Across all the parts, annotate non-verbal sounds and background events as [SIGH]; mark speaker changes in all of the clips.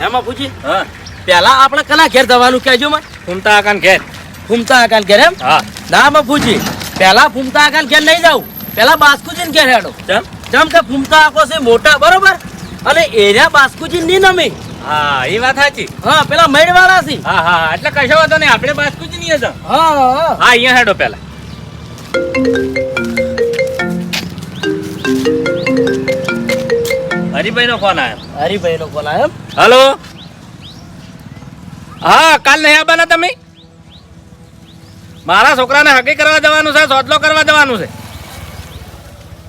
Speaker 1: એમાં પૂછી?
Speaker 2: હા.
Speaker 1: પેલા આપણે કના ઘેર જવાનું કહેજો માં?
Speaker 2: ફૂમતા આકાન ઘેર.
Speaker 1: ફૂમતા આકાન ઘેર એમ?
Speaker 2: હા.
Speaker 1: ના માં પૂછી. પેલા ફૂમતા આકાન ઘેર નહીં જાવ પેલા બાસ્કુજીન ઘેર હેડો.
Speaker 2: ચમ?
Speaker 1: ચમ કે ફૂમતા આકો છે મોટા બરોબર? અને એરિયા બાસ્કુજી ની નમી.
Speaker 2: હા એ વાત સાચી.
Speaker 1: હા પેલા મેળવાળા છે.
Speaker 2: હા હા એટલે કશો વાંધો નહીં. આપણે બાસ્કુજીન નહીં હતા
Speaker 1: હા હા.
Speaker 2: હા અહીંયા હેડો પેલા. હરિભાઈ નો ફોન આવ્યો.
Speaker 1: હરિભાઈ નો ફોન એમ?
Speaker 2: હલો? હા કાલ નહીં આવવાના તમે? મારા છોકરાને હકી કરવા જવાનું છે સોદલો કરવા જવાનું છે.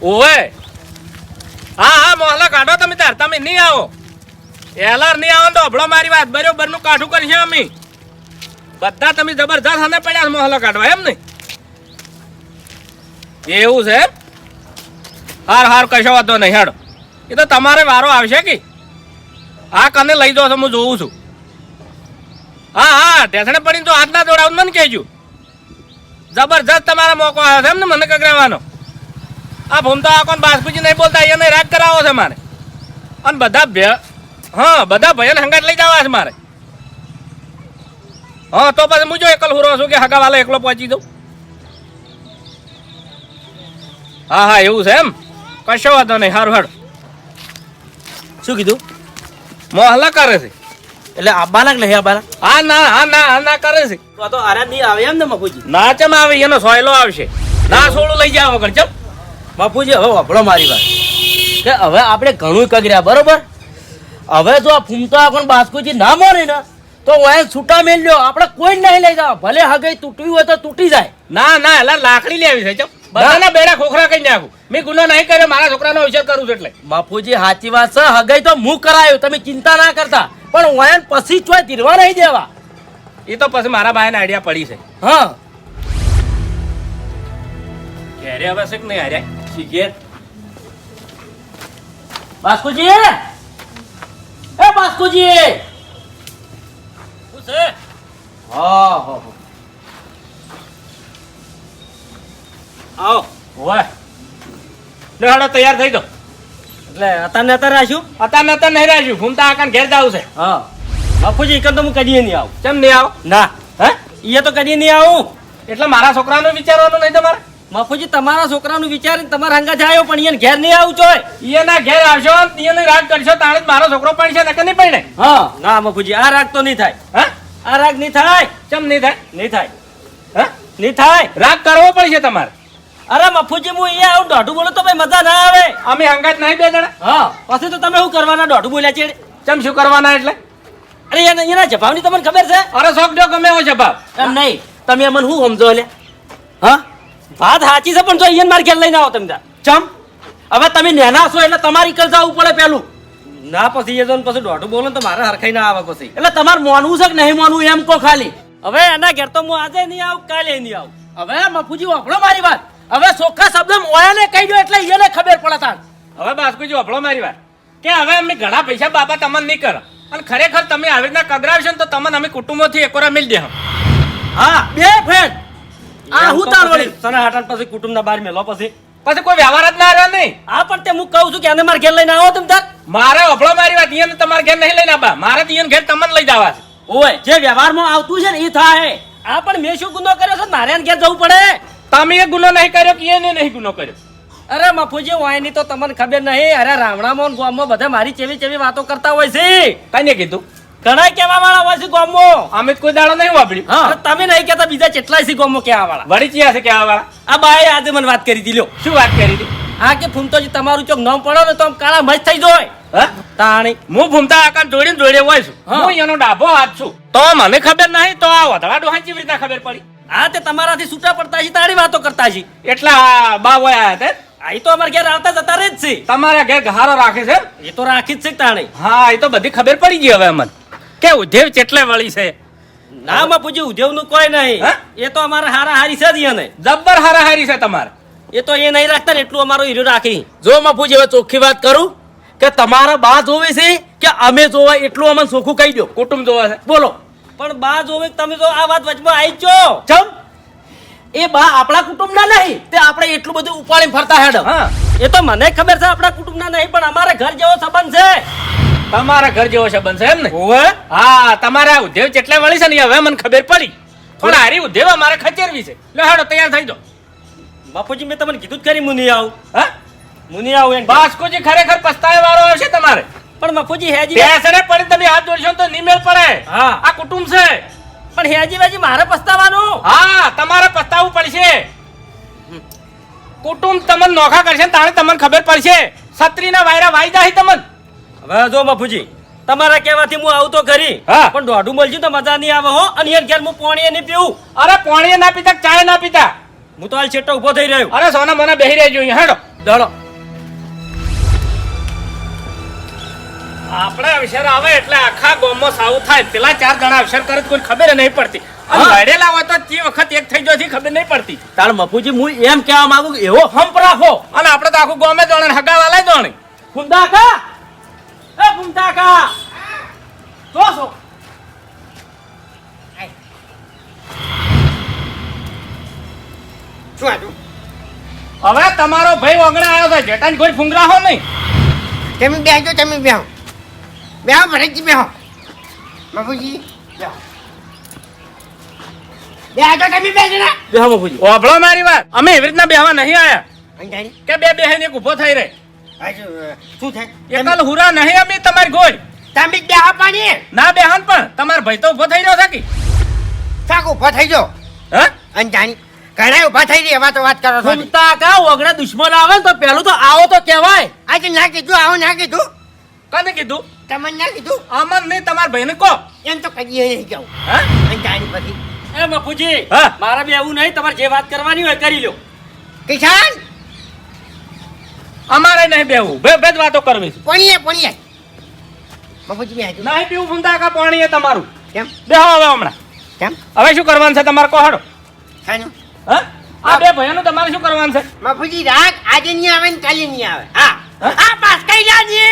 Speaker 2: ઓવે. હા હા મોહલા કાઢો તમે તાર. તમે નહીં આવો. એલાર નહીં આવો તો અભળો મારી વાત. બરોબરનું કાઠું કરશે અમે. બધા તમે જબરજસ્ત અને પડ્યા મોહલો કાઢવા એમ નહીં? એવું છે હાર હાર કશો વાંધો નહીં હેડો. એ તો તમારે વારો આવશે કે? હા કને લઈ જાઓ છો, હું જોઉં છું. હા હા, ઢેસણે પડીને તો હાથ ના મને કહેજો. જબરજસ્ત તમારો મોકો આવ્યો છે એમ ને મને કકરાવાનો આ ભૂમતા આ કોણ બાસપુજી નહીં બોલતા એને રાગ કરાવો છે મારે. અને બધા ભે, હા, બધા ભયન હંગાટ લઈ જવા છે મારે. હા, તો પછી હું જો એકલ હુરો છું કે હગાવાલા એકલો પહોંચી દઉં હા હા, એવું છે એમ? કશો વાંધો નહીં સારું હેડો
Speaker 1: શું કીધું?
Speaker 2: મોહલ્લા કરે છે.
Speaker 1: એટલે આબાના કે નહીં આબાના
Speaker 2: હા ના હા ના હા ના કરે છે.
Speaker 1: તો આ તો આરા નહીં આવે એમ ને મફુજી?
Speaker 2: ના ચમ આવે એનો સોયલો આવશે. ના સોળું લઈ જાવ વગર ચમ.
Speaker 1: બાપુજી હવે વપડો મારી વાત. કે હવે આપણે ઘણું કગર્યા બરોબર? હવે જો આ ફૂમતો પણ બાસ્કુજી ના મારે ને તો હું છૂટા મેલ્યો આપણે કોઈ નહીં લઈ જાવ ભલે હગઈ તૂટવી હોય તો તૂટી જાય.
Speaker 2: ના ના એલા લાકડી લેવી છે ચમ. બધાના બેડા ખોખરા કઈ નાખું. મેં ગુનો નહીં કર્યો મારા છોકરાનો વિચાર કરું છું એટલે.
Speaker 1: બાપુજી સાચી વાત છે. હગઈ તો હું કરાયું. તમે ચિંતા ના કરતા. પણ વાયન પછી ચોય ધીરવા નહીં દેવા.
Speaker 2: એ તો પછી મારા ભાઈને આઈડિયા પડી છે.
Speaker 1: હા.
Speaker 2: ઘેરે હવે નહીં હારે?
Speaker 1: શીખે બાસ્કુજી! એ બાસ્કુજી!
Speaker 2: શું છે?
Speaker 1: હા હા. આવો.
Speaker 2: હોય લેહાડો તૈયાર થઈ દો
Speaker 1: એટલે અત્યારે અતાર રાખ્યું?
Speaker 2: અત્યારે અતાર નહીં રાખ્યું. ઘૂમતા આકાન ઘેર જાવ છે.
Speaker 1: હા. બાપુજી એકમ તો હું કદીએ નહીં આવું.
Speaker 2: ચમ નહીં આવો?
Speaker 1: ના.
Speaker 2: હે?
Speaker 1: એ તો કદી નહીં આવું.
Speaker 2: એટલે મારા છોકરાનું વિચારવાનું નહીં તમારે?
Speaker 1: બાપુજી તમારા છોકરાનું વિચારીને તમારા હંગા જાયો પણ એને ઘેર નહીં આવું ચોય.
Speaker 2: એના ઘેર આવશો એને રાગ કરશો તાણે મારો છોકરો પણ છે નકર નહીં પડે.
Speaker 1: હા. ના બાપુજી આ રાગ તો નહીં થાય.
Speaker 2: હા?
Speaker 1: આ રાગ નહીં થાય.
Speaker 2: ચમ નહીં થાય?
Speaker 1: નહીં થાય.
Speaker 2: હા?
Speaker 1: નહીં થાય.
Speaker 2: રાગ કરવો પડશે તમારે.
Speaker 1: અરે મફુજી હું અહીંયા આવું દોઢું બોલો તો ભાઈ મજા ના આવે.
Speaker 2: અમે હંગાત નહીં બે જણા?
Speaker 1: હા પછી તો તમે શું કરવાના દોઢું બોલ્યા છે
Speaker 2: ચમ શું કરવાના એટલે?
Speaker 1: અરે એના એના જભાવની તમને ખબર છે?
Speaker 2: અરે શોખ જો ગમે એવો જભાવ.
Speaker 1: એમ નહીં તમે મને શું સમજો લે હા? વાત સાચી છે પણ જો અહીંયા માર ઘેર લઈને આવો તમે ચમ? હવે તમે નેના છો એટલે તમારી કર જવું પડે પેલું. ના પછી એ જો પછી દોઢું બોલો તો મારે હરખાઈ ના આવે પછી. એટલે તમારે માનવું છે કે નહીં માનવું એમ કહો ખાલી. હવે એના ઘેર તો હું આજે નહીં આવું કાલે નહીં આવું. હવે મફુજી વાપરો મારી વાત. હવે ચોખ્ખા શબ્દ મોયાને કહી દો એટલે એને ખબર પડે તાર
Speaker 2: હવે બાસ્કુજી વફળો મારી વાત. કે હવે અમે ઘણા પૈસા બાપા તમને નહીં કરો. અને ખરેખર તમે આવી રીતના કગરાવશો ને તો તમને અમે કુટુંબોથી એકોરા મિલ દે
Speaker 1: હા બે ફેર આ હું તાર વળી? સના હાટાન પછી કુટુંબના બાર મેલો પછી.
Speaker 2: પછી કોઈ વ્યવહાર જ ના રહ્યો નહીં.
Speaker 1: હા પણ તે હું કહું છું કે એને મારે ઘેર લઈને આવો તમે તાર
Speaker 2: મારે વફળો મારી વાત ઈયન તમારા ઘેર નહીં લઈને આબા મારે ઈયન ઘેર તમને લઈ જવા છે.
Speaker 1: ઓય જે વ્યવહારમાં આવતું છે ને એ થાય. આ પણ મેં શું ગુનો કર્યો છે? મારે ઘેર જવું પડે.
Speaker 2: તમે એ ગુનો નહીં કર્યો કે એને નહીં ગુનો કર્યો?
Speaker 1: અરે મફુજી વાયની તો તમને ખબર નહીં. અરે રામણામાં ને ગામમાં બધા મારી ચેવી ચેવી વાતો કરતા હોય છે.
Speaker 2: કઈને કીધું?
Speaker 1: ઘણા કેવા વાળા હોય છે ગોમો
Speaker 2: અમે કોઈ દાડો નહીં વાપરી
Speaker 1: હા. તમે નહીં કેતા બીજા કેટલાય છે ગોમો કેવા વાળા?
Speaker 2: વળી ચિયા છે કેવા વાળા?
Speaker 1: આ બાએ આજે મને વાત કરી દીધો
Speaker 2: શું વાત કરી હતી
Speaker 1: આ કે ફૂમતોજી તમારું ચોક નામ પડો ને તો આમ કાળા મસ્ત થઈ જાય.
Speaker 2: હા?
Speaker 1: તાણી.
Speaker 2: હું ફૂમતા આકાશ જોડીને જોડે હોય છું.
Speaker 1: હા.
Speaker 2: એનો ડાભો હાથ છું. તો મને ખબર નહીં તો આ વધડા ડોહા કેવી રીતના ખબર પડી.
Speaker 1: હા તે તમારાથી છૂટા પડતા છે તારી વાતો કરતા છે
Speaker 2: એટલા બા હોય હતા તે?
Speaker 1: આ તો અમારે ઘેર આવતા જતા રહે જ છે.
Speaker 2: તમારા ઘેર ઘારો રાખે છે?
Speaker 1: એ તો રાખી જ છે તાણે.
Speaker 2: હા એ તો બધી ખબર પડી ગઈ હવે અમને. કે ઉધેવ ચેટલે વળી છે?
Speaker 1: ના માં પૂછ્યું નું કોઈ નહીં.
Speaker 2: હા?
Speaker 1: એ તો અમારે હારા હારી છે જ એને.
Speaker 2: જબ્બર હારા હારી છે તમારે.
Speaker 1: એ તો એ નહીં રાખતા ને એટલું અમારો હીરો રાખી. જો માં પૂછ્યું હવે ચોખ્ખી વાત કરું કે તમારા બા જોવે છે કે અમે જોવા એટલું અમને ચોખ્ખું કહી દો
Speaker 2: કુટુંબ જોવા છે.
Speaker 1: બોલો. પણ બા જોવે તમે તો આ વાત વચમાં આવી જ ચમ? એ બા આપણા કુટુંબના નહીં તે આપણે એટલું બધું ઉપાડીને ફરતા હેડ.
Speaker 2: હા.
Speaker 1: એ તો મને ખબર છે આપણા કુટુંબના નહીં પણ અમારે ઘર જેવો સંબંધ છે.
Speaker 2: તમારા ઘર જેવો સંબંધ છે એમ ને?
Speaker 1: ઓવે
Speaker 2: હા તમારા ઉદ્યોગ જેટલા વળી છે ને હવે મને ખબર પડી. પણ હારી ઉદ્યોગ અમારે ખચેરવી છે. લે હાડો તૈયાર થઈ જાઓ.
Speaker 1: બાપુજી મેં તમને કીધું જ કરી મુનિ આવું.
Speaker 2: હા?
Speaker 1: મુનિ આવું એમ
Speaker 2: બાસ્કોજી ખરેખર પસ્તાય વાળો આવશે તમારે.
Speaker 1: પણ મફુજી હેજી
Speaker 2: બેસરે પડી તમે હાથ જોડશો તો નિમેલ પડે.
Speaker 1: હા.
Speaker 2: આ કુટુંબ છે.
Speaker 1: પણ હેજી બાજી મારે પસ્તાવાનું.
Speaker 2: હા તમારે પસ્તાવવું પડશે. કુટુંબ તમને નોખા કરશે તાણે તમને ખબર પડશે. છત્રીના વાયરા વાઈ જાય તમને.
Speaker 1: હવે જો બાપુજી તમારા કહેવાથી હું આવું તો ખરી. પણ દોઢું મળજું તો મજા નહીં આવે હો. અને યાર ઘેર હું પોણીએ નહીં પીવું.
Speaker 2: અરે પોણીએ ના પીતા ચાય ના પીતા?
Speaker 1: હું તો હાલ છેટો ઊભો થઈ રહ્યો.
Speaker 2: અરે સોના મને બેહી રહેજો હેડો.
Speaker 1: દડો.
Speaker 2: આપણે અવસર આવે એટલે આખા ગામમાં સાવ થાય. પેલા ચાર જણા અવસર કરે કોઈ ખબર નહીં પડતી. લડેલા હોય તો તે વખત એક થઈ જવાથી ખબર નહીં પડતી.
Speaker 1: તાર મફુજી હું એમ કહેવા માંગુ કે એવો હંપ રાખો.
Speaker 2: અને આપણે તો આખું ગામે જાણે હગાવાલા જોણે
Speaker 1: જાણે ફુંદાકા! એ ફુંદાકા! કા જો છો
Speaker 3: શું આજુ
Speaker 2: હવે તમારો ભાઈ ઓગણે આવ્યો છે જેટાની કોઈ ફૂંગરા હો નહીં.
Speaker 3: તમે બેહજો તમે બેહો. બેહો ભરતજી બેહો. બાપુજી બેહો. બેહજો તમે બે જણા
Speaker 1: બે હા
Speaker 2: ઓભળો મારી વાત. અમે એવી રીતના બેહવા નહીં આયા.
Speaker 3: અંજારી
Speaker 2: કે બે બેહીને એક ઊભો થઈ રહે.
Speaker 3: શું થાય?
Speaker 2: એકલ હુરા નહીં અમે તમારી ગોળ.
Speaker 3: તમે બેહો પાણી.
Speaker 2: ના બેહાન પણ તમારો ભાઈ તો ઊભો થઈ રહ્યો છે કે
Speaker 3: શાક ઊભા થઈ જાઓ
Speaker 2: હા?
Speaker 3: અંજાણી ઘણા ઊભા થઈ એવા તો વાત કરો છો.
Speaker 1: કા ઓગણા દુશ્મન આવે તો પેલું તો આવો તો કહેવાય.
Speaker 3: આજે ના કીધું આવું ના કીધું.
Speaker 2: કને કીધું?
Speaker 3: તમને ના કીધું?
Speaker 2: અમન નહીં તમારા ભાઈને કહો.
Speaker 3: એમ તો કદી નહીં જાઉં
Speaker 2: હા?
Speaker 3: જાણી પછી.
Speaker 1: એ મફુજી
Speaker 2: હા.
Speaker 1: બી બે એવું નહીં તમારે જે વાત કરવાની હોય કરી લો
Speaker 3: કિસાન?
Speaker 2: અમારે નહીં બેવું બે બે વાતો કરવી
Speaker 3: પણીએ પણીએ. બાપુજી બેહજો
Speaker 2: નહીં પીવું ફૂંદા કા પાણીએ એ તમારું.
Speaker 3: કેમ?
Speaker 2: બેહો હવે હમણાં.
Speaker 3: કેમ?
Speaker 2: હવે શું કરવાનું છે તમારે કહો હાડો.
Speaker 3: ખાનું
Speaker 2: હા? આ બે ભાઈઓનું તમારે શું કરવાનું છે?
Speaker 3: બાપુજી રાગ આજે નહીં આવે ને કાલે નહીં આવે. હા? આ પાસકૈયાજી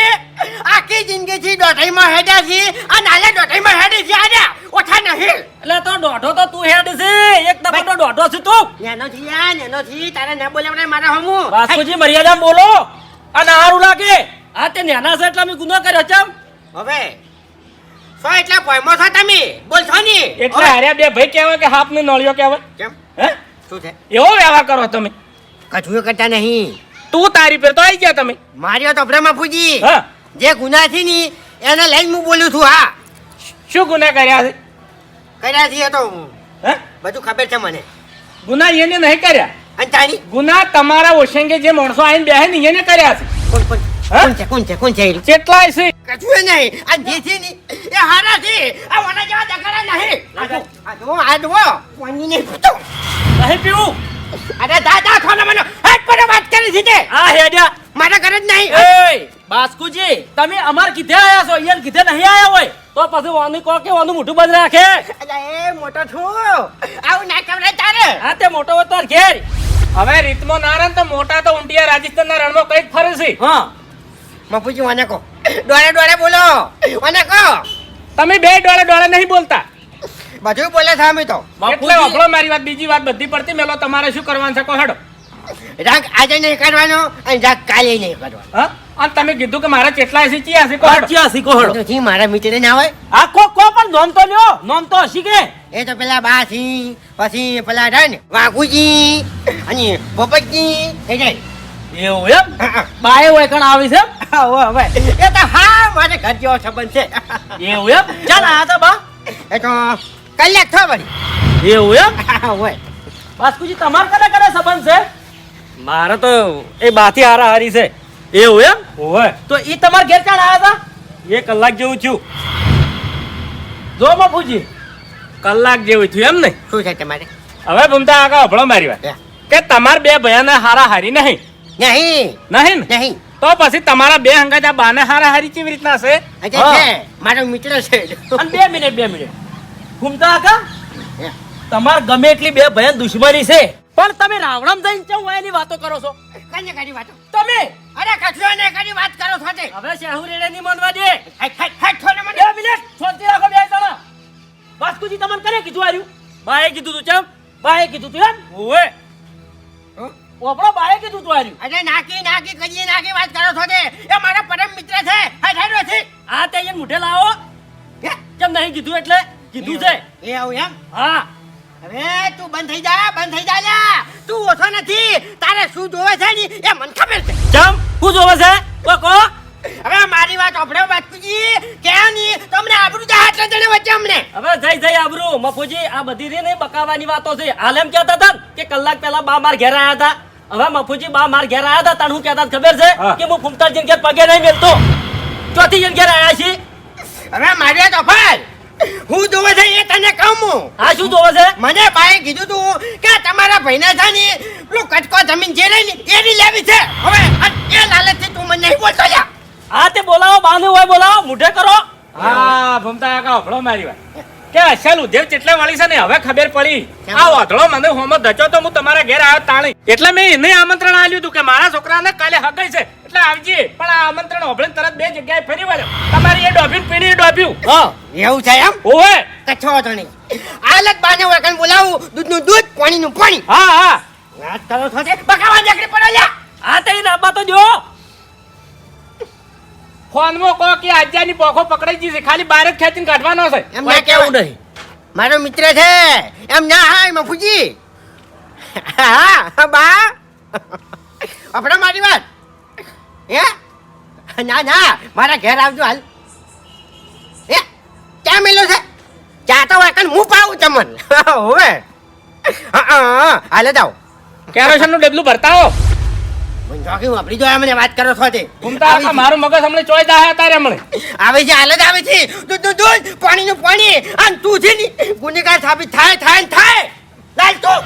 Speaker 3: આખી જિંદગી જિંદગીથી દોઢાઈમાં હેડ્યા છે. આ નાલે દોઢાઈમાં હેડે છે આજે ઓછા નહીં.
Speaker 1: એટલે તો દોઢો તો તું હેડ છે. એક દફા તો દોઢો છું તું.
Speaker 3: નેનો થી આ નેનો થી તારે ના બોલે મારા હમું.
Speaker 1: વાસ્કોજી મર્યાદા બોલો. અને હારું લાગે. આ તે નાના છે એટલે મેં ગુનો કર્યો ચમ.
Speaker 3: હવે સો એટલા પોયમો છો તમે? બોલશો ની.
Speaker 2: એટલે હારે બે ભાઈ કહેવાય કે હાથ ને નળિયો કહેવાય.
Speaker 3: કેમ?
Speaker 2: હે?
Speaker 3: શું છે?
Speaker 2: એવો વ્યવહાર કરો તમે.
Speaker 3: કઠું કરતા નહીં.
Speaker 2: તું તારી પર તો આવી ગયા તમે.
Speaker 3: માર્યો તો બ્રહ્મા
Speaker 2: હા.
Speaker 3: જે ગુના થી ની એને લઈને હું બોલું છું હા.
Speaker 2: શું ગુના કર્યા છે?
Speaker 3: કર્યા છે તો
Speaker 2: હે.
Speaker 3: બધું ખબર છે મને.
Speaker 2: ગુના એને નહીં કર્યા?
Speaker 3: અને તારી?
Speaker 2: ગુના તમારા ઓશંગે જે માણસો આવીને બેહે ને એને કર્યા છે.
Speaker 3: કોણ કોણ? કોણ છે કોણ છે કોણ છે એ?
Speaker 2: કેટલાય છે?
Speaker 3: કશું નહીં. આ જે છે ને એ હારા છે. આ ઓના જેવા દગાડા નહીં. આ જો, આ જો આ નહીં પીતો
Speaker 1: નહીં પીવું.
Speaker 3: અરે દાદા ખાના મને. પર વાત કરી છે તે.
Speaker 1: આ હેડ્યા.
Speaker 3: મારા ઘરે જ નહીં.
Speaker 1: એ બાસ્કુજી તમે અમાર કીધે આયા છો? ઈયન કીધે નહીં આયા હોય? તો પછી વાની કો કે વાનું મોઢું બંધ રાખે?
Speaker 3: અલા એ મોટો છું. આવું ના કવરે તારે.
Speaker 1: હા તે મોટો હોય તાર ઘેર.
Speaker 2: હવે રીતમો નારણ તો મોટા તો ઊંટિયા રાજસ્થાનના રણમાં કંઈક ફરે છે.
Speaker 1: હા.
Speaker 3: મફુજી વાને કો ડોળે ડોળે બોલો. વાને કો
Speaker 2: તમે બે ડોળે ડોળે નહીં બોલતા.
Speaker 3: બધું બોલે છે અમે તો.
Speaker 2: એટલે
Speaker 1: બાપુજી
Speaker 2: મારી વાત બીજી વાત બધી પડતી. મેલો તમારે શું કરવાનું છે? કહો હેડો.
Speaker 3: રાગ આજે નહીં કરવાનો અને રાગ કાલે નહીં કરવાનો.
Speaker 2: હા? અને તમે કીધું કે મારા કેટલા છે ચિયા છે કહો હેડો.
Speaker 1: કાચિયા શીખો હળો
Speaker 3: બધુંથી મારા મિત્ર ના હોય?
Speaker 1: આ કો કો પણ નોમ તો લ્યો. નોમ તો હશી કે
Speaker 3: એ તો પેલા બા સિંહ પછી પેલા રન વાઘુજી અને પોપટજી એ જાય.
Speaker 1: એવું એમ?
Speaker 3: હા, હા.
Speaker 1: બાએ હોય કણ આવી છે?
Speaker 3: હવે. એ તો હા મારે ઘર જેવો સંબંધ છે.
Speaker 1: એવું એમ? ચાલ આ તો બા.
Speaker 3: એ તો કલાક થવા વળી
Speaker 1: એવું એમ?
Speaker 3: હા, હોય.
Speaker 1: બાસ્કુજી તમારે કને કને સંબંધ છે? મારે તો એ બાથી હારા હારી છે. એવું એમ?
Speaker 2: ઓવે.
Speaker 1: તો એ તમાર ઘેર ક્યાં આવ્યા હતા? એ કલાક જેવું થયું. જો બાપુજી
Speaker 2: કલાક જેવું થયું એમ ને?
Speaker 3: શું છે તમારે?
Speaker 2: હવે ભૂમતા આગળ અભળો મારી વાત. કે તમાર બે ભયાને હારા હારી નહીં.
Speaker 3: નહીં.
Speaker 2: નહીં ને?
Speaker 3: નહીં.
Speaker 2: તો પછી તમારા બે હંગાજા બાને હારા હારી કેવી રીતના છે?
Speaker 3: મારો મિત્ર છે.
Speaker 1: બે મિનિટ બે મિનિટ. ભૂમતા
Speaker 3: Yeah.
Speaker 1: તમાર ગમે એટલી બે ભયા દુશ્મની છે. પણ તમે રાવણમ જઈને ચમ એની વાતો કરો છો?
Speaker 3: કઈ કરી વાતો?
Speaker 1: તમે?
Speaker 3: અરે કચરો ને કરી વાત કરો છો તે?
Speaker 1: હવે શેહુ રેડે ની મનવા દે.
Speaker 3: ખાઈ મને.
Speaker 1: બે મિનિટ શાંતિ રાખો બે જણા. વાસ્કુજી તમને કરે કીધું આર્યું? બાએ કીધું તું ચમ? બાએ કીધું તું એમ?
Speaker 3: ઓએ
Speaker 1: ઓપડો બાએ કીધું તું આર્યું?
Speaker 3: અરે નાખી નાખી કરીએ નાકી વાત કરો છો તે. એ મારા પરમ મિત્ર છે. હા હાટ છે
Speaker 1: આ કીધું એટલે? કીધું છે.
Speaker 3: એ આવું એમ?
Speaker 1: હા.
Speaker 3: હવે તું બંધ થઈ જા બંધ થઈ જા લ્યા. તું ઓછો નથી તારે શું જોવે છે ને એ મને ખબર છે.
Speaker 1: જમ શું જોવે છે? કો કો
Speaker 3: હવે મારી વાત ઓફડે બાપુજી. કે નહીં તમને આબરૂ જા આટલા જણે વચ્ચે અમને.
Speaker 1: હવે જઈ જઈ આબરૂ. મફુજી આ બધી રે ને બકાવાની વાતો છે. હાલ એમ કહેતા હતા ને કે કલાક પહેલા બા માર ઘેર આયા હતા. હવે મફુજી બા માર ઘેર આયા હતા. તણ હું કહેતા ખબર છે? કે હું જીન ઘેર પગે નહીં મેલતો. ચોથી જીન ઘેર આયા છે
Speaker 3: હવે મારી વાત ઓફર હું જોવે છે એ તને કહું હું.
Speaker 1: આ શું જોવે છે?
Speaker 3: મને ભાઈ કીધું તું કે તમારા ભાઈને છે ને પેલું કટકો જમીન જે રહી ને એની લેવી છે. હવે આ- લાલચ લાલચથી તું મને નહીં બોલતો લ્યા.
Speaker 1: હા તે બોલાવો બાને હોય બોલાવો મુઢે કરો.
Speaker 2: હા ભમતા કાકા હફળો મારી વાત. કે અશાલ ઉદ્યોગ જેટલે વાળી છે ને હવે ખબર પડી? આ વાધળો મને હોમો ધચો તો હું તમારા ઘેર આવ્યો તાણી. એટલે મેં એને આમંત્રણ આલ્યું હતું કે મારા છોકરાને કાલે હગાઈ છે. એટલે આવજે. પણ આ આમંત્રણ હોભળે તરત બે જગ્યાએ ફરી વળ્યો. તમારી એ ડોબ્યું પીણી એ ડોબ્યું
Speaker 1: હા
Speaker 3: એવું છે એમ?
Speaker 2: ઓવે
Speaker 3: કચ્છો નહીં હાલત બાને વળકણ બોલાવું. દૂધનું દૂધ પાણીનું પાણી.
Speaker 2: હા હા.
Speaker 3: વાત કરો છો બકાવા જકડી પડો લ્યા.
Speaker 1: આ તે નાબા તો જો.
Speaker 2: ફોનમાં કહો કે આજ્યાની પોખો પકડાઈ ગઈ છે. ખાલી બાર જ ખેંચીને કાઢવાનો છે.
Speaker 3: એમ ના
Speaker 1: કેવું નહીં.
Speaker 3: મારો મિત્ર છે. એમ ના હાય મફુજી. હા બા. આપડે મારી વાત. હે? ના ના મારા ઘેર આવજો હાલ. હે? ક્યાં મેલો છે? ચા તો વાકન હું પાવું તમને? હોવે. હા હા હાલે જાઓ.
Speaker 2: કેરોસીનનું ડબલું ભરતા હો.
Speaker 3: જોકી વાપરી જો મને વાત કરો છો તે.
Speaker 2: ઘૂમતા મારું મગજ હમણાં ચોઈ જાય તારે હમણાં.
Speaker 3: આવે છે હાલ આવે છે. તું તું પાણીનું પાણી. અને તું છે ને ગુનેગાર સાબિત થાય થાય ને થાય. લાલ તું.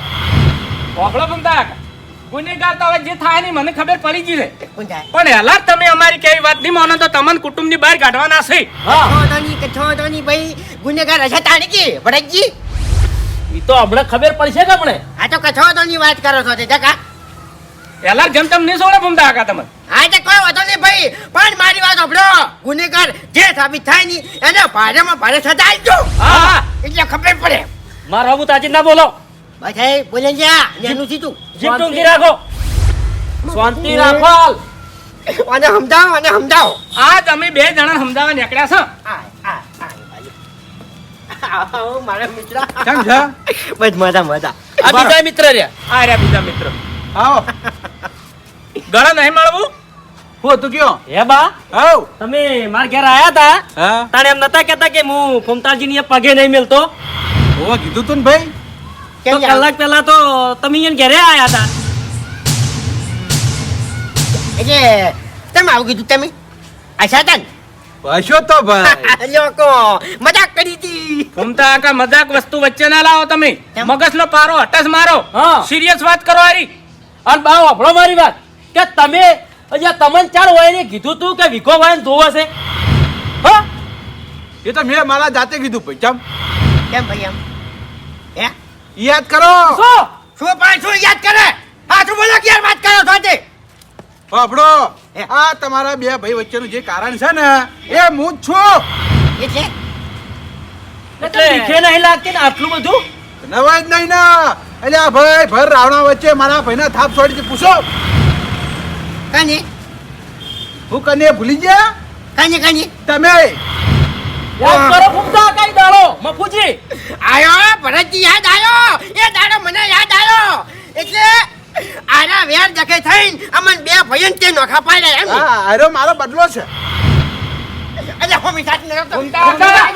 Speaker 2: પોખડો ઘૂમતા ગુનેગાર તો હવે જે થાય નહીં મને ખબર પડી ગઈ છે.
Speaker 3: કોણ
Speaker 2: પણ હેલા તમે અમારી કેવી વાત નહીં માનો તો તમને કુટુંબની બહાર કાઢવાના છે.
Speaker 1: હા.
Speaker 3: છોડોની કે છોડોની ભાઈ ગુનેગાર હશે તાણીકી ભડકજી.
Speaker 1: ઈ તો હમણાં ખબર પડશે કે આપણે
Speaker 3: આ તો કછોદોની વાત કરો છો તે જકા
Speaker 2: હેલા જેમ તેમ નહીં સોડે ભૂમતા કાકા તમે.
Speaker 3: હા તે કોઈ વાંધો નહીં ભાઈ. પણ મારી વાત સાંભળો. ગુનેગાર જે સાબિત થાયની એને ભારેમાં ભારે સજા આપજો.
Speaker 2: હા
Speaker 3: એટલે ખબર પડે.
Speaker 1: મારા હું તાજી ના બોલો.
Speaker 3: ભાઈ એ બોલે જા નેનું સીધું.
Speaker 1: જીપ ટૂંકી રાખો. શાંતિ રાખો
Speaker 3: અને સમજાવો અને સમજાવો.
Speaker 2: આ તમે બે જણા સમજાવવા નીકળ્યા છો.
Speaker 3: આ આ આ આવો મારા મિત્ર.
Speaker 4: કેમ છે?
Speaker 3: બસ મજા મજા.
Speaker 1: આ બીજા મિત્ર રે
Speaker 2: આ રે બીજા મિત્ર.
Speaker 4: આવો. [LAUGHS]
Speaker 2: ગળા નહીં મળવું?
Speaker 4: હો તું કયો?
Speaker 1: હે બા.
Speaker 4: આવ
Speaker 1: તમે મારા ઘેર આયા હતા
Speaker 4: હા.
Speaker 1: તાણે એમ નતા કહેતા કે હું ફૂમતાલજી ની પગે નહીં મળતો
Speaker 4: હોવા કીધું તું ને ભાઈ.
Speaker 1: તો
Speaker 3: કેમ યાર?
Speaker 1: કલાક પહેલા તો તમે અહીંયા ઘેરે આયા હતા
Speaker 3: એટલે તમે આવું કીધું તમે? આશા હતા ને?
Speaker 4: હશો તો ભાઈ. [LAUGHS]
Speaker 3: લોકો મજાક કરી હતી.
Speaker 2: ઘૂમતા આકા મજાક વસ્તુ વચ્ચે ના લાવો તમે? મગજનો પારો હટસ મારો.
Speaker 1: હા.
Speaker 2: સિરિયસ વાત કરો હારી.
Speaker 1: અને બાવ આપણો મારી વાત. કે તમે અહીંયા તમન ચાર વાયને કીધું તું કે વિકો વાયન ધોવે છે? હા?
Speaker 4: એ તો મેં મારા જાતે કીધું ભાઈ ચમ.
Speaker 3: કેમ ભાઈ એમ? હે?
Speaker 4: યાદ કરો.
Speaker 1: શું?
Speaker 3: શું પણ શું યાદ કરે? હા શું બોલો ક્યારે વાત કરો છો
Speaker 4: બાપડો આ તમારા બે ભાઈ વચ્ચેનું જે કારણ છે ને એ હું જ છું.
Speaker 3: એટલે?
Speaker 1: એટલે નહીં લાગતી ને આટલું બધું?
Speaker 4: નવાજ નહીં ના. એટલે આ ભાઈ ભર રાવણા વચ્ચે મારા ભાઈને થાપ છોડી છે પૂછો.
Speaker 3: કાની
Speaker 4: હું કને ભૂલી ગયા?
Speaker 3: કાની કાની
Speaker 4: તમે?
Speaker 1: યાદ કરો ફૂમતા કઈ દાડો? મફુજી.
Speaker 3: આયો ભરતજી યાદ આયો? એ દાડો મને યાદ આયો. એટલે આના વેર જકે થઈને અમન બે ભયન તે નોખા પાડ્યા એમ.
Speaker 4: હા અરે મારો બદલો છે.
Speaker 3: અરે હોમી સાથ ન
Speaker 2: કાકા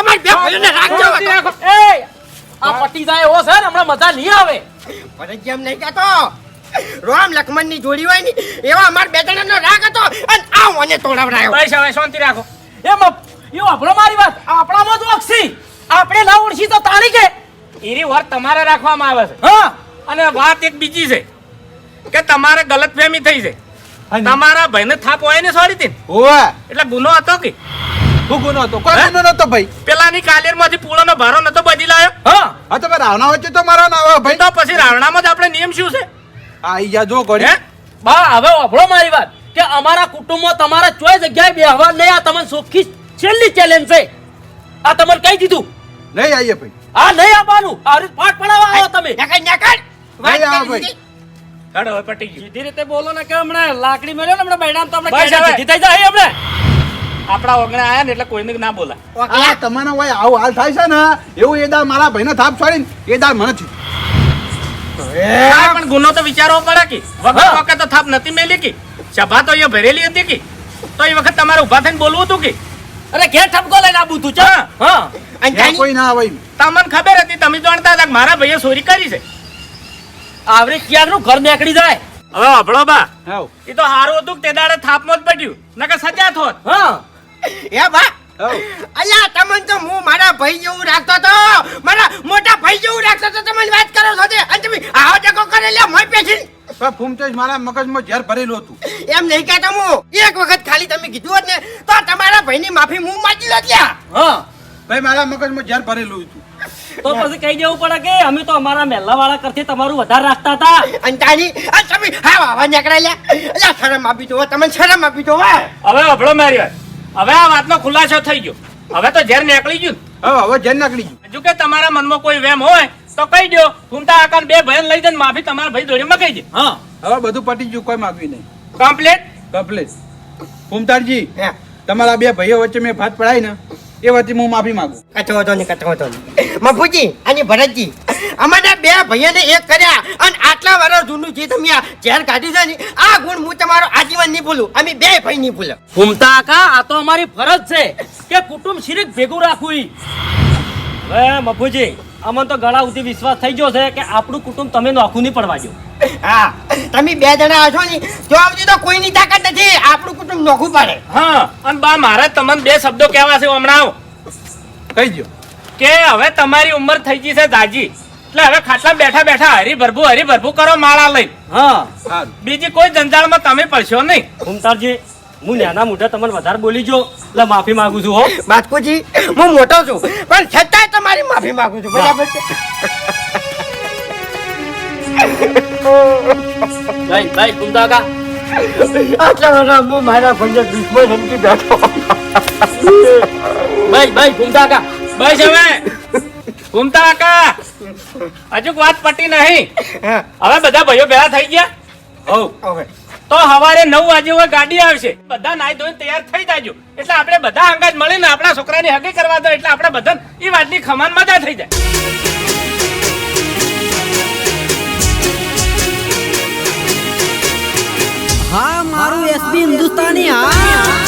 Speaker 3: અમાર બે ભયનને રાખજો
Speaker 1: એ આ પટી જાય ઓ સર ને હમણાં મજા નહીં આવે.
Speaker 3: ભરતજી એમ નહીં કહેતો રામ લક્ષ્મણની જોડી હોય ને એવા અમાર બે જણાનો રાગ હતો અને આ મને તોડાવડાયો.
Speaker 2: બસ હવે શાંતિ રાખો.
Speaker 1: એ મફ એ આપણો મારી વાત આપણામાં જ ઓળખી આપણે ના ઓળખી તો તાણી કે.
Speaker 2: એરી વાત તમારે રાખવામાં આવે છે.
Speaker 1: હા.
Speaker 2: અને વાત એક બીજી છે કે તમારે ગલતફહેમી થઈ છે.
Speaker 4: અને?
Speaker 2: તમારા ભાઈને થાપ હોય ને સોરી તીન
Speaker 4: ઓવા
Speaker 2: એટલે ગુનો હતો કે?
Speaker 4: હું ગુનો હતો? કોઈ? ગુનો નતો ભાઈ.
Speaker 2: પેલાની કાલેરમાંથી પૂળોનો ભારો નતો બદલી લાયો
Speaker 1: હા
Speaker 4: તો તમે રાવણા વચ્ચે તો મારા ના ભાઈ
Speaker 2: તો પછી રાવણામાં જ આપણે નિયમ શું છે?
Speaker 4: આઈ જા જો
Speaker 2: હે?
Speaker 1: બા હવે ઓભળો મારી વાત. કે અમારા કુટુંબમાં તમારા ચોય જગ્યાએ બેહવા નહીં આ તમને ચોખ્ખી છેલ્લી ચેલેન્જ છે. આ તમને કહી દીધું
Speaker 4: નહીં આઈએ ભાઈ.
Speaker 1: આ નહીં આવવાનું. આરી પાઠ પડાવવા આવો તમે.
Speaker 3: નકર નકર વાત આવો
Speaker 4: ભાઈ.
Speaker 2: કાઢો હવે પટી ગયું.
Speaker 1: સીધી રીતે બોલો ને કે હમણાં લાકડી મળ્યો ને હમણાં બૈડામ તો
Speaker 2: હવે.
Speaker 1: સીધી થઈ જાય હમણાં.
Speaker 2: આપણા ઓગણે આયા ને એટલે કોઈને ના
Speaker 3: બોલા
Speaker 4: આ તમારા હોય આવું હાલ થાય છે ને? એવું એ દાળ મારા ભાઈને થાપ છોડીને એ દાળ મને થયું.
Speaker 2: પણ ગુનો તો વિચારવો પડે કે? વખત વખત તો થાપ નથી મેલી કે? સભા તો અહીંયા ભરેલી હતી કે? તો એ વખત તમારે ઊભા થઈને બોલવું હતું કે?
Speaker 1: અરે ઘેર ઠપકો લઈને આબુ તું ચા હા
Speaker 3: અને
Speaker 4: કોઈ ના આવે
Speaker 2: તમને ખબર હતી તમે જાણતા હતા કે મારા ભાઈએ ચોરી કરી છે.
Speaker 1: આવરે ક્યારનું ઘર નીકળી જાય?
Speaker 2: હવે અભળો બા.
Speaker 4: હાવ.
Speaker 2: એ તો હારું હતું કે તે દાડે થાપમાં જ પડ્યું. નકર સજા થોત.
Speaker 1: હા.
Speaker 3: એ બા. અલ્યા તમને તો હું મારા ભાઈ જેવું રાખતો તો. મારા મોટા ભાઈ જેવું રાખતો તો તમે વાત કરો છો તે. અને તમે આવો ટકો કરે લે મોય પેછી
Speaker 4: પણ ફૂમતેજ મારા મગજમાં ઝેર ભરેલું હતું.
Speaker 3: એમ નહીં કહેતો હું. એક વખત ખાલી તમે કીધું હોત ને તો તમારા ભાઈની માફી હું માંગી લો ત્યાં
Speaker 1: હા.
Speaker 4: ભાઈ મારા મગજમાં ઝેર ભરેલું હતું.
Speaker 1: તો પછી કહી દેવું પડે કે અમે તો અમારા મહેલા વાળા કરતી તમારું વધારે રાખતા હતા.
Speaker 3: અને તાની આ તમે હા વાવા નીકળ્યા લ્યા. અલ્યા શરમ આપી દો તમે શરમ આપી દો હે
Speaker 2: હવે અભળો મારી વાત હવે આ વાતનો ખુલાસો થઈ ગયો. હવે તો ઝેર નીકળી ગયું
Speaker 4: હવે હવે ઝેર નીકળી ગયું.
Speaker 2: હજુ કે તમારા મનમાં કોઈ વેમ હોય તો કહી દો ફૂમતા આકાર બે ભયન લઈ જઈને માફી તમારા ભાઈ જોડે કહી દે.
Speaker 1: હા.
Speaker 4: હવે બધું પટી ગયું કોઈ માફી નહીં.
Speaker 2: કમ્પ્લીટ
Speaker 4: કમ્પ્લીટ ફૂમતારજી
Speaker 3: હે.
Speaker 4: તમારા બે ભાઈઓ વચ્ચે મેં ભાત પડાય ને એ વચ્ચે હું માફી માંગુ.
Speaker 3: કચો હતો ને કચો હતો ને મફુજી અને ભરતજી અમારા બે ભાઈઓને એક કર્યા અને આટલા વર્ષ જૂનું જે તમે આ ઝેર કાઢી છે ને આ ગુણ હું તમારો આજીવન નહીં ભૂલું. અમે બે ભાઈ નહીં ભૂલો.
Speaker 1: ઘૂમતા કા આ તો અમારી ફરજ છે કે કુટુંબ શિરક ભેગું રાખવું હવે મફુજી અમને તો ગળા સુધી વિશ્વાસ થઈ ગયો છે કે આપણું કુટુંબ તમે નોખું નહીં પડવા દો.
Speaker 3: હા તમે બે જણા હશો ને તો આવજો તો કોઈની તાકાત નથી. આપણું કુટુંબ નોખું પડે.
Speaker 2: હા અને બા મારે તમને બે શબ્દો કહેવા છે હમણાં
Speaker 4: કહી દો
Speaker 2: કે હવે તમારી ઉંમર થઈ ગઈ છે દાજી એટલે હવે ખાટલા બેઠા બેઠા હરી ભરભુ હરી ભરભુ કરો માળા લઈ
Speaker 1: હા.
Speaker 2: બીજી કોઈ જંજાળમાં તમે પડશો નહીં.
Speaker 1: ઉમતારજી હું નાના મોઢા તમને વધારે બોલી જો એટલે માફી માંગુ છું હો.
Speaker 3: બાસ્કુજી હું મોટો છું પણ છતાંય તમારી માફી માંગુ છું બરાબર છે?
Speaker 1: ભાઈ ભાઈ ઘૂમતા કા
Speaker 3: આટલા હું મારા ભાઈને દુશ્મન સમજી બેઠો.
Speaker 1: ભાઈ ભાઈ ઘૂમતા કા
Speaker 2: બસ હવે. ઘૂમતા કાકા. હજુ વાત પટી નહીં. હવે બધા ભાઈઓ ભેગા થઈ ગયા?
Speaker 3: હોવ.
Speaker 2: તો સવારે નવ વાગે હોય ગાડી આવશે. બધા નાઈ ધોઈને તૈયાર થઈ જાજો. એટલે આપણે બધા અંગાજ મળીને આપણા છોકરાની હગી કરવા દો. એટલે આપણે બધા એ વાતની ખમાન મજા થઈ જાય.
Speaker 5: હા મારું એસબી હિન્દુસ્તાની હા.